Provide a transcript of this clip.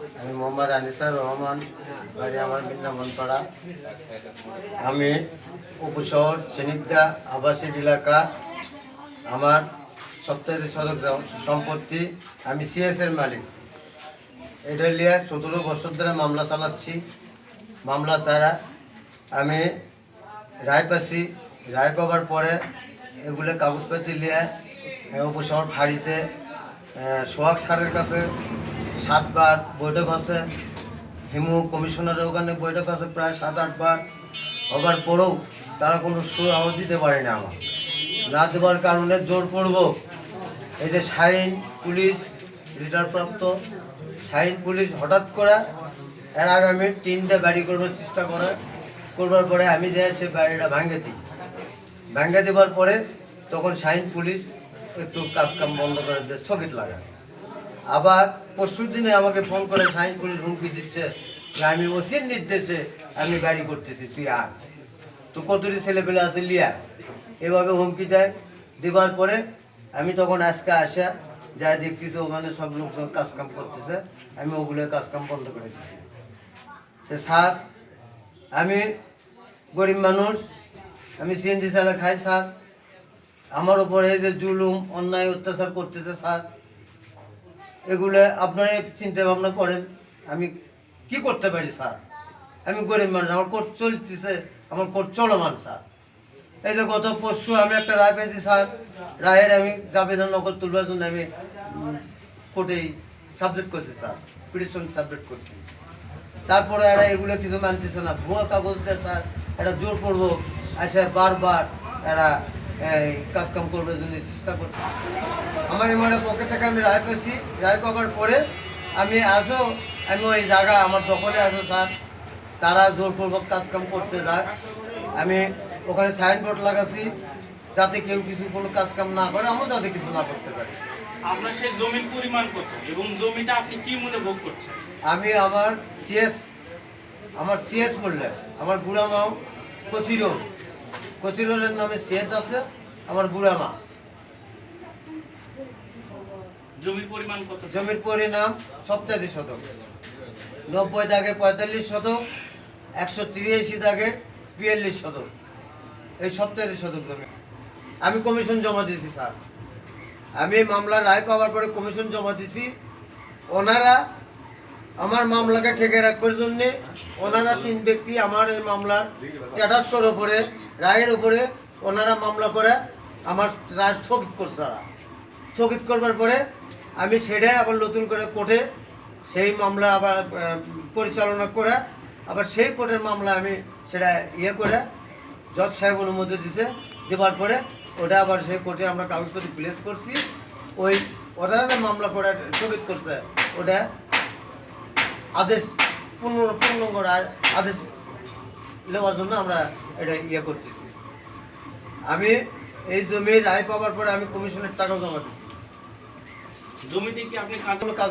আমি মোহাম্মদ আনিসার রহমান, বাড়ি আমার বৃন্দাবনপাড়া আমি উপশহর সেনিকদা আবাসিক এলাকা। আমার সপ্তাহে জ- সম্পত্তি, আমি সিএস এর মালিক। এটা নিয়ে সতেরো বছর ধরে মামলা চালাচ্ছি, মামলা ছাড়া। আমি রায় পাচ্ছি রায় পাবার পরে এগুলো কাগজপাতি নিয়ে উপশহর ফাঁড়িতে সোহাগ স্যারের কাছে সাতবার বৈঠক আছে। হিমু কমিশনারের ওখানে বৈঠক আছে, প্রায় সাত আটবার হবার পরেও তারা কোনো সুরাহ দিতে পারে না আমার। না দেওয়ার কারণে জোর পড়ব এই যে শাইন পুলিশ রিটায়ারপ্রাপ্ত শাইন পুলিশ হঠাৎ করে এর আগে আমি তিনটে বাড়ি করবার চেষ্টা করে। করবার পরে আমি যাই সে বাড়িটা ভাঙে দিই। ভাঙে দেওয়ার পরে তখন শাইন পুলিশ একটু কাজকাম বন্ধ করে দিয়ে স্থগিত লাগায়। আবার পরশু দিনে আমাকে ফোন করে সাইন পুলিশ হুমকি দিচ্ছে যে আমি ওসির নির্দেশে আমি গাড়ি করতেছি, তুই আয়। তো কতটি ছেলেপেলে আছে লিয়া? এভাবে হুমকি দেয়। দেওয়ার পরে আমি তখন আজকে আসা, যা দেখতেছি ওখানে সব লোকজন কাজকাম করতেছে, আমি ওগুলো কাজকাম বন্ধ করে দিচ্ছি তো স্যার, আমি গরিব মানুষ, আমি সিএনজি চালা খাই, স্যার। আমার উপরে যে জুলুম, অন্যায়, অত্যাচার করতেছে, স্যার। এগুলো আপনারা চিন্তা ভাবনা করেন। আমি কি করতে পারি, স্যার? আমি গরিব মানুষ, আমার কোর্ট চলতেছে, আমার কোর্ট চলমান, স্যার। এই যে গত পরশু আমি একটা রায় পেয়েছি, স্যার। রায়ের আমি জাবেদা নকল তুলবার জন্য আমি কোর্টেই সাবজেক্ট করছি, স্যার। পিটিশন সাবজেক্ট করছি। তারপরে এরা এগুলো কিছু মানতেছে না। ভুয়া কাগজ দেয়, স্যার। এটা জোর করব আসে বারবার এরা কাজকাম করবার জন্য চেষ্টা করছে আমার এমন পকেট থেকে আমি রায় পেয়েছি। রায় পাবার পরে আমি আসো আমি ওই জায়গা আমার দখলে আসো স্যার। তারা জোরপূর্বক কাজকাম করতে যায়। আমি ওখানে সাইনবোর্ড লাগাচ্ছি যাতে কেউ কিছু কোনো কাজকাম না করে আমিও যাতে কিছু না করতে পারি। আপনার সেই জমির পরিমাণ কত? এবং জমিটা আপনি কি মূল্যে ভোগ করছেন? আমি আমার সিএস আমার সিএস বললে আমার বুড়া মাও কচিরোল কচিরোলের নামে সিএস আছে আমার বুড়া মা। জমির পরিমাণ কত? জমির পরিণাম সপ্তাহে শতক। নব্বই দাগে পঁয়তাল্লিশ শতক একশো তিরিয়াশি দাগে বিয়াল্লিশ শতক। এই সপ্তাহে শতক জমি। আমি কমিশন জমা দিয়েছি স্যার। আমি মামলার রায় পাওয়ার পরে কমিশন জমা দিয়েছি। ওনারা আমার মামলাকে ঠেকে রাখবার জন্যে ওনারা তিন ব্যক্তি আমার এই মামলার স্ট্যাটাসটার উপরে, রায়ের উপরে ওনারা মামলা করে আমার রায় স্থগিত করছে তারা। স্থগিত করবার পরে আমি সেটাই আবার নতুন করে কোর্টে সেই মামলা আবার পরিচালনা করে আবার সেই কোর্টের মামলা আমি সেটা ইয়ে করে জজ সাহেব অনুমতি দিছে দেওয়ার পরে ওটা আবার সেই কোর্টে আমরা কাগজপত্র প্লেস করছি। ওই ওটা মামলা করে স্থগিত করছে, ওটা আদেশ পূর্ণ পূর্ণ করে আদেশ নেওয়ার জন্য আমরা এটা ইয়ে করতেছি। আমি এই জমির রায় পাওয়ার পরে আমি কমিশনের টাকাও জমা দিচ্ছি। জমিতে কি আপনি কাজ কাজ